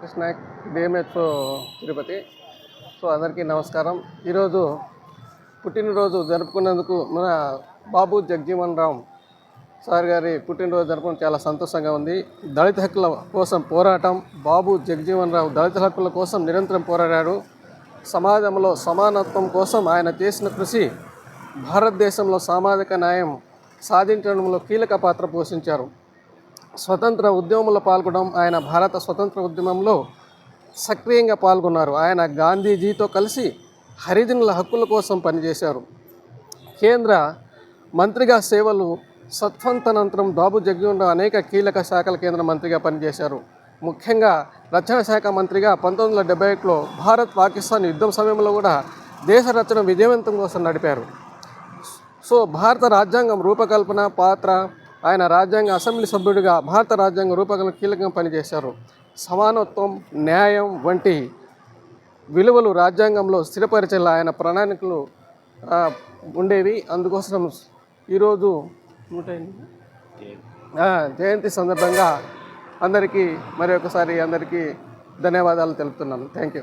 Krishna Naik DMH Tirupati. So అందరికీ నమస్కారం. ఈరోజు పుట్టినరోజు జరుపుకున్నందుకు మన బాబు జగ్జీవన్ రామ్ సార్ గారి పుట్టినరోజు జరపడం చాలా సంతోషంగా ఉంది. దళిత హక్కుల కోసం పోరాటం బాబు జగజీవన్ రావు దళిత హక్కుల కోసం నిరంతరం పోరాడాడు. సమాజంలో సమానత్వం కోసం ఆయన చేసిన కృషి భారతదేశంలో సామాజిక న్యాయం సాధించడంలో కీలక పాత్ర పోషించారు. స్వతంత్ర ఉద్యమంలో పాల్గొనడం ఆయన భారత స్వతంత్ర ఉద్యమంలో సక్రియంగా పాల్గొన్నారు. ఆయన గాంధీజీతో కలిసి హరిజనుల హక్కుల కోసం పనిచేశారు. కేంద్ర మంత్రిగా సేవలు సత్వంతనంతరం బాబు జగ్గిండ అనేక కీలక శాఖల కేంద్ర మంత్రిగా పనిచేశారు. ముఖ్యంగా రక్షణ శాఖ మంత్రిగా పంతొమ్మిది వందల డెబ్బై ఒకటిలో భారత్ పాకిస్తాన్ యుద్ధం సమయంలో కూడా దేశ రచన విజయవంతం కోసం నడిపారు. సో భారత రాజ్యాంగం రూపకల్పన పాత్ర ఆయన రాజ్యాంగ అసెంబ్లీ సభ్యుడిగా భారత రాజ్యాంగ రూపకల్పన కీలకంగా పనిచేశారు. సమానత్వం న్యాయం వంటి విలువలు రాజ్యాంగంలో స్థిరపరిచేలా ఆయన ప్రణాళికలు ఉండేవి. అందుకోసం ఈరోజు నూట జయంతి సందర్భంగా అందరికీ మరి ఒకసారి అందరికీ ధన్యవాదాలు తెలుపుతున్నాను. Thank you.